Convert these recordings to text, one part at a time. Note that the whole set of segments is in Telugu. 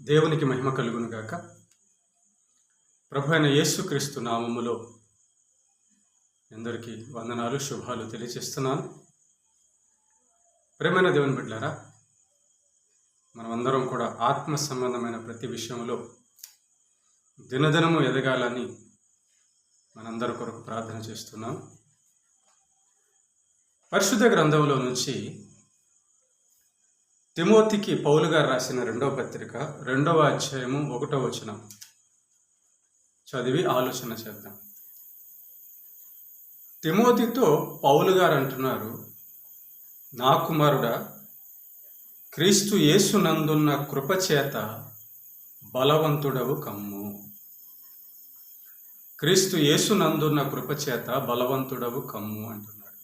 దేవునికి మహిమ కలుగునుగాక. ప్రభు అయిన యేసుక్రీస్తు నామములో అందరికీ వందనాలు శుభాలు తెలియజేస్తున్నాను. ప్రేమైన దేవుని బిడ్డారా మనమందరం కూడా ఆత్మ సంబంధమైన ప్రతి విషయంలో దినదినము ఎదగాలని మనందరి కొరకు ప్రార్థన చేస్తున్నాం. పరిశుద్ధ గ్రంథంలో నుంచి తిమోతికి పౌలు గారు రాసిన రెండవ పత్రిక రెండవ అధ్యాయము ఒకటో వచనం. చదివి ఆలోచన చేద్దాం. తిమోతితో పౌలు గారు అంటున్నారు నా కుమారుడా క్రీస్తు యేసునందున్న కృపచేత బలవంతుడవు కమ్ము. క్రీస్తు యేసునందున్న కృపచేత బలవంతుడవు కమ్ము అంటున్నాడు.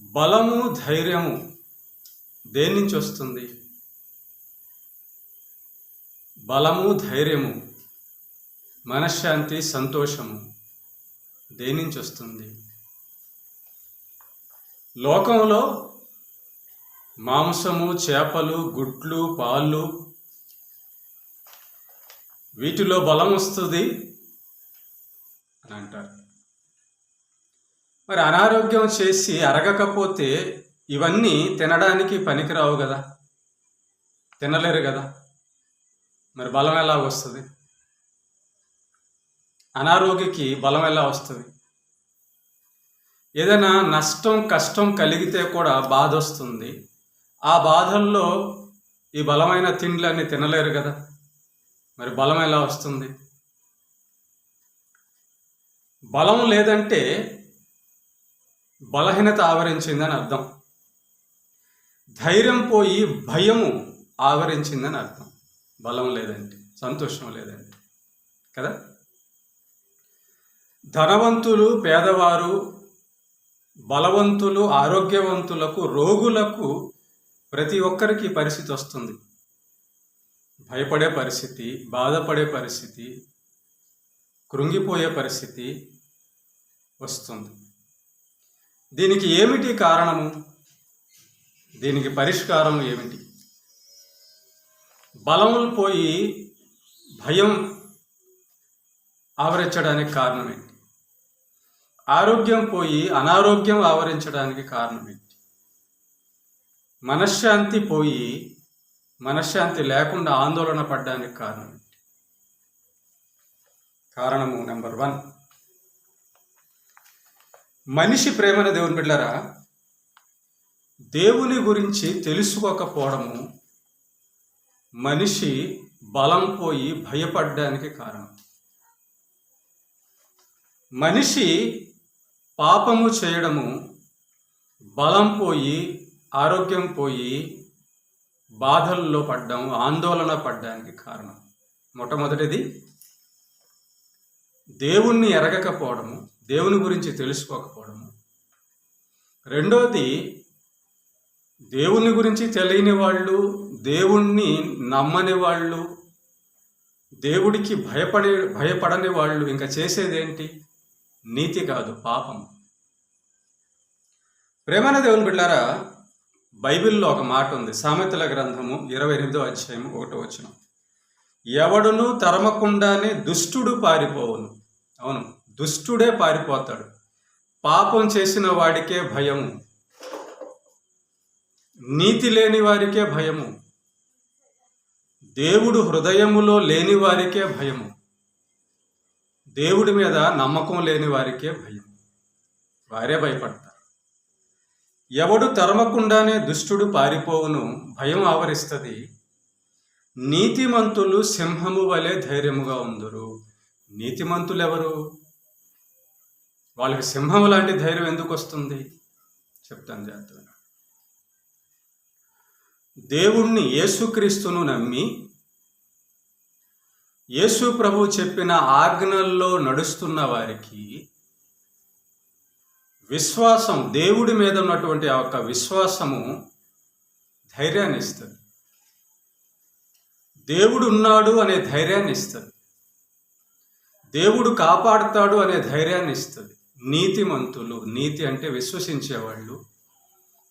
బలము ధైర్యము దేని నుంచి వస్తుంది? బలము ధైర్యము మనశ్శాంతి సంతోషము దేని నుంచి వస్తుంది? లోకంలో మాంసము చేపలు గుడ్లు పాలు వీటిలో బలం వస్తుంది అని అంటారు. మరి అనారోగ్యం చేసి అరగకపోతే ఇవన్నీ తినడానికి పనికిరావు కదా. తినలేరు కదా. మరి బలం ఎలా వస్తుంది? అనారోగ్యకి బలం ఎలా వస్తుంది? ఏదైనా నష్టం కష్టం కలిగితే కూడా బాధ వస్తుంది. ఆ బాధల్లో ఈ బలమైన తిండ్లన్నీ తినలేరు కదా. మరి బలం ఎలా వస్తుంది? బలం లేదంటే బలహీనత ఆవరించిందని అర్థం. ధైర్యం పోయి భయము ఆవరించిందని అర్థం. బలం లేదంటే సంతోషం లేదంటే. కదా? ధనవంతులు పేదవారు బలవంతులు ఆరోగ్యవంతులకు రోగులకు ప్రతి ఒక్కరికి పరిస్థితి వస్తుంది. భయపడే పరిస్థితి బాధపడే పరిస్థితి కృంగిపోయే పరిస్థితి వస్తుంది. దీనికి ఏమిటి కారణము? దీనికి పరిష్కారం ఏమిటి? బలములు పోయి భయం ఆవరించడానికి కారణం ఏంటి? ఆరోగ్యం పోయి అనారోగ్యం ఆవరించడానికి కారణం ఏంటి? మనశ్శాంతి పోయి మనశ్శాంతి లేకుండా ఆందోళన పడడానికి కారణం ఏంటి? కారణము నెంబర్ వన్. మనిషి ప్రేమను దేవుని బిడ్డరా దేవుని గురించి తెలుసుకోకపోవడము మనిషి బలం పోయి భయపడడానికి కారణం. మనిషి పాపము చేయడము బలం పోయి ఆరోగ్యం పోయి బాధల్లో పడ్డం ఆందోళన పడ్డానికి కారణం. మొట్టమొదటిది దేవుణ్ణి ఎరగకపోవడము దేవుని గురించి తెలుసుకోకపోవడము. రెండోది దేవుని గురించి తెలియని వాళ్ళు దేవుణ్ణి నమ్మని వాళ్ళు దేవుడికి భయపడే భయపడని వాళ్ళు ఇంకా చేసేదేంటి? నీతి కాదు పాపం. ప్రేమన దేవుని బిడ్డారా బైబిల్లో ఒక మాట ఉంది. సామెతల గ్రంథము ఇరవై ఎనిమిదో అధ్యాయం ఒకటో వచ్చిన ఎవడును తరమకుండానే దుష్టుడు పారిపోవును. అవును దుష్టుడే పారిపోతాడు. పాపం చేసిన వాడికే భయము. నీతి లేని వారికే భయము. దేవుడు హృదయములో లేని వారికే భయము. దేవుడి మీద నమ్మకం లేని వారికే భయం. వారే భయపడతారు. ఎవడు తరమకుండానే దుష్టుడు పారిపోవును భయం ఆవరిస్తుంది. నీతిమంతులు సింహము వలె ధైర్యముగా ఉందరు. నీతిమంతులు ఎవరు వాళ్ళకి సింహం లాంటి ధైర్యం ఎందుకు వస్తుంది చెప్తాను జాగ్రత్తగా దేవుణ్ణి యేసుక్రీస్తును నమ్మి యేసు ప్రభు చెప్పిన ఆజ్ఞల్లో నడుస్తున్న వారికి విశ్వాసం దేవుడి మీద ఉన్నటువంటి ఆ యొక్క విశ్వాసము ధైర్యాన్ని ఇస్తుంది. దేవుడు ఉన్నాడు అనే ధైర్యాన్ని ఇస్తుంది. దేవుడు కాపాడుతాడు అనే ధైర్యాన్ని ఇస్తుంది. నీతిమంతులు నీతి అంటే విశ్వసించేవాళ్ళు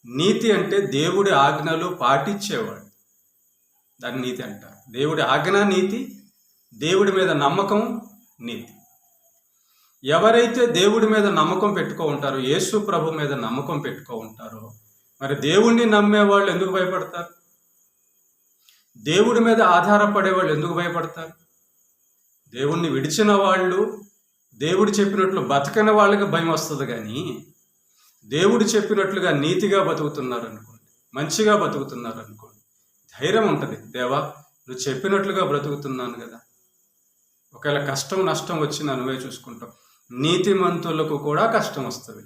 నీతి అంటే దేవుడి ఆజ్ఞలు పాటించేవాడు. దాన్ని నీతి అంటారు. దేవుడి ఆజ్ఞ నీతి దేవుడి మీద నమ్మకం నీతి. ఎవరైతే దేవుడి మీద నమ్మకం పెట్టుకో ఉంటారో యేసు ప్రభు మీద నమ్మకం పెట్టుకో ఉంటారో మరి దేవుణ్ణి నమ్మే వాళ్ళు ఎందుకు భయపడతారు? దేవుడి మీద ఆధారపడే వాళ్ళు ఎందుకు భయపడతారు? దేవుణ్ణి విడిచిన వాళ్ళు దేవుడు చెప్పినట్లు బతకని వాళ్ళకి భయం వస్తుంది కానీ దేవుడు చెప్పినట్లుగా నీతిగా బతుకుతున్నారు అనుకోండి మంచిగా బతుకుతున్నారు అనుకోండి ధైర్యం ఉంటుంది. దేవా నువ్వు చెప్పినట్లుగా బ్రతుకుతున్నాను కదా. ఒకవేళ కష్టం నష్టం వచ్చింది నువ్వే చూసుకుంటావు నీతిమంతులకు కూడా కష్టం వస్తుంది.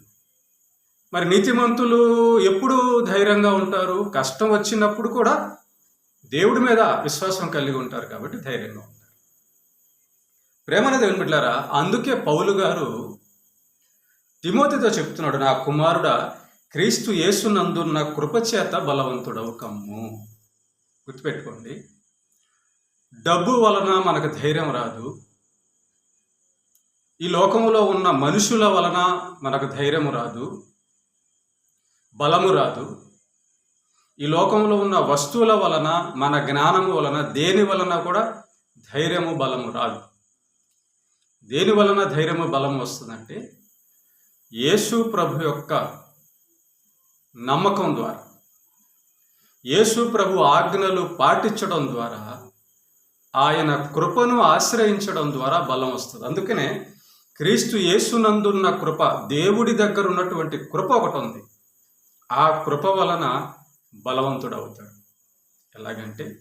మరి నీతిమంతులు ఎప్పుడు ధైర్యంగా ఉంటారు? కష్టం వచ్చినప్పుడు కూడా దేవుడి మీద విశ్వాసం కలిగి ఉంటారు కాబట్టి ధైర్యంగా ఉంటారు. ప్రేమన దేవుని బిడ్డారా అందుకే పౌలు గారు తిమోతితో చెప్తున్నాడు నా కుమారుడా క్రీస్తు యేసునందున్న కృపచేత బలవంతుడవు కమ్ము. గుర్తుపెట్టుకోండి. డబ్బు వలన మనకు ధైర్యం రాదు. ఈ లోకములో ఉన్న మనుషుల వలన మనకు ధైర్యము రాదు. బలము రాదు. ఈ లోకంలో ఉన్న వస్తువుల వలన మన జ్ఞానము వలన దేని వలన కూడా ధైర్యము బలము రాదు. దేని వలన ధైర్యము బలం వస్తుందంటే యేసు ప్రభు యొక్క నమ్మకం ద్వారా యేసు ప్రభు ఆజ్ఞలు పాటించడం ద్వారా ఆయన కృపను ఆశ్రయించడం ద్వారా బలం వస్తుంది. అందుకనే క్రీస్తు యేసునందున్న కృప దేవుడి దగ్గర ఉన్నటువంటి కృప ఒకటి ఉంది. ఆ కృప వలన బలవంతుడు అవుతాడు ఎలాగంటే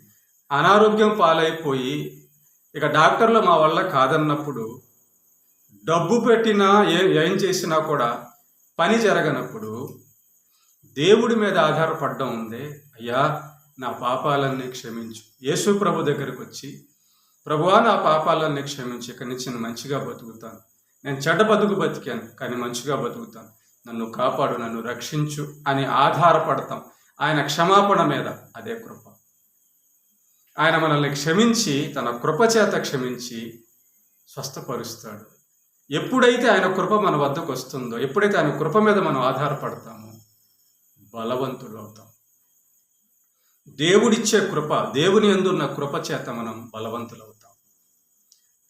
అనారోగ్యం పాలైపోయి ఇక డాక్టర్లు మా వల్ల కాదన్నప్పుడు డబ్బు పెట్టినా ఏ ఏం చేసినా కూడా పని జరగనప్పుడు దేవుడి మీద ఆధారపడడం ఉంది అయ్యా నా పాపాలన్నీ క్షమించు. యేసు ప్రభు దగ్గరికి వచ్చి ప్రభువా నా పాపాలన్నీ క్షమించి. ఇక్కడి నుంచి నేను మంచిగా బతుకుతాను. నేను చెడ్డ బతుకు బతికాను కానీ మంచిగా బతుకుతాను. నన్ను కాపాడు నన్ను రక్షించు అని ఆధారపడతాం. ఆయన క్షమాపణ మీద అదే కృప. ఆయన మనల్ని క్షమించి తన కృప చేత క్షమించి స్వస్థపరుస్తాడు. ఎప్పుడైతే ఆయన కృప మన వద్దకు వస్తుందో ఎప్పుడైతే ఆయన కృప మీద మనం ఆధారపడతామో బలవంతులు అవుతాం. దేవుడిచ్చే కృప దేవుని ఎందున్న కృప చేత మనం బలవంతులు అవుతాం.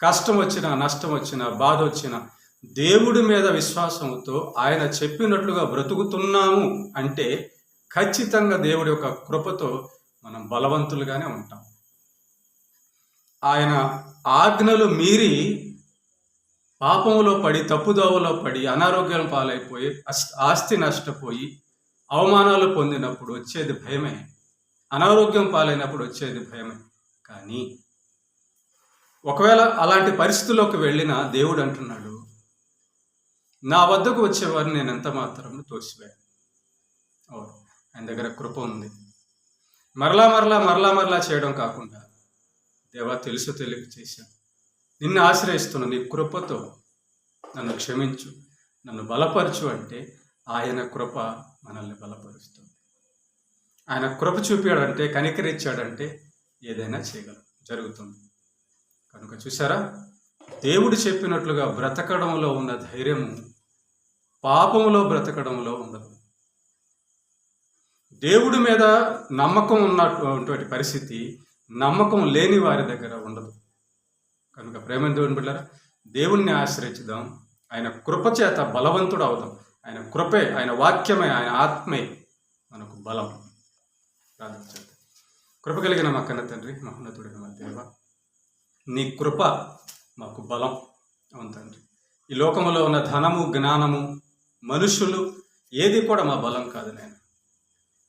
కష్టం వచ్చినా నష్టం వచ్చినా బాధ వచ్చినా దేవుడి మీద విశ్వాసంతో ఆయన చెప్పినట్లుగా బ్రతుకుతున్నాము అంటే ఖచ్చితంగా దేవుడి యొక్క కృపతో మనం బలవంతులుగానే ఉంటాం. ఆయన ఆజ్ఞలు మీరి పాపంలో పడి తప్పుదోవలో పడి అనారోగ్యం పాలైపోయి ఆస్తి నష్టపోయి అవమానాలు పొందినప్పుడు వచ్చేది భయమే. అనారోగ్యం పాలైనప్పుడు వచ్చేది భయమే. కానీ ఒకవేళ అలాంటి పరిస్థితుల్లోకి వెళ్ళిన దేవుడు అంటున్నాడు నా వద్దకు వచ్చేవారిని నేను ఎంత మాత్రం తోసివేయాను ఓ ఆయన దగ్గర కృప ఉంది. మరలా మరలా మరలా మరలా చేయడం కాకుండా దేవా తెలుసు తెలియక చేశాను. నిన్ను ఆశ్రయిస్తున్న నీ కృపతో నన్ను క్షమించు నన్ను బలపరచు అంటే ఆయన కృప మనల్ని బలపరుస్తుంది. ఆయన కృప చూపాడంటే కనికరించాడంటే ఏదైనా చేయగలం జరుగుతుంది. కనుక చూసారా దేవుడు చెప్పినట్లుగా బ్రతకడంలో ఉన్న ధైర్యము పాపంలో బ్రతకడంలో ఉండదు. దేవుడి మీద నమ్మకం ఉన్నటువంటి పరిస్థితి నమ్మకం లేని వారి దగ్గర ఉండదు. కనుక ప్రేమ దేవుని బిడ్డారా దేవుణ్ణి ఆశ్రయించుదాం. ఆయన కృప చేత బలవంతుడు అవుదాం. ఆయన కృపే ఆయన వాక్యమే ఆయన ఆత్మే మనకు బలం. ప్రార్థించండి. కృప కలిగిన మా కన్న తండ్రి మహోన్నతుడైన మా దేవ నీ కృప మాకు బలం. అవును తండ్రి. ఈ లోకంలో ఉన్న ధనము జ్ఞానము మనుషులు ఏది కూడా మా బలం కాదు నేను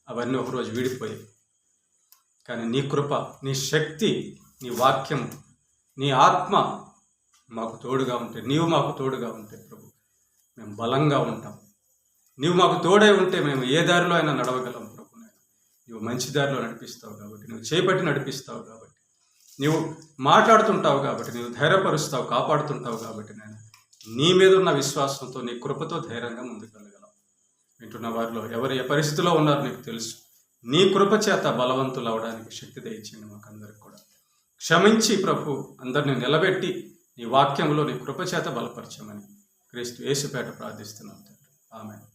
అవన్నీ ఒకరోజు విడిపోయాయి. కానీ నీ కృప నీ శక్తి నీ వాక్యం నీ ఆత్మ మాకు తోడుగా ఉంటే నీవు మాకు తోడుగా ఉంటే ప్రభు మేము బలంగా ఉంటాం. నీవు మాకు తోడై ఉంటే మేము ఏ దారిలో అయినా నడవగలం ప్రభు నేను నువ్వు మంచి దారిలో నడిపిస్తావు కాబట్టి నువ్వు చేపట్టి నడిపిస్తావు కాబట్టి నువ్వు మాట్లాడుతుంటావు కాబట్టి నువ్వు ధైర్యపరుస్తావు కాపాడుతుంటావు కాబట్టి నేను నీ మీద ఉన్న విశ్వాసంతో నీ కృపతో ధైర్యంగా ముందుకెళ్ళగలం. వింటున్న వారిలో ఎవరు ఏ పరిస్థితిలో ఉన్నారో నీకు తెలుసు. నీ కృప చేత బలవంతులు అవడానికి శక్తి మాకు మాకందరికి కూడా. క్షమించి ప్రభు అందరిని నిలబెట్టి నీ వాక్యంలో నీ కృపచేత బలపరచమని క్రీస్తు యేసుపేట ప్రార్థిస్తున్నాం తండ్రి. ఆమె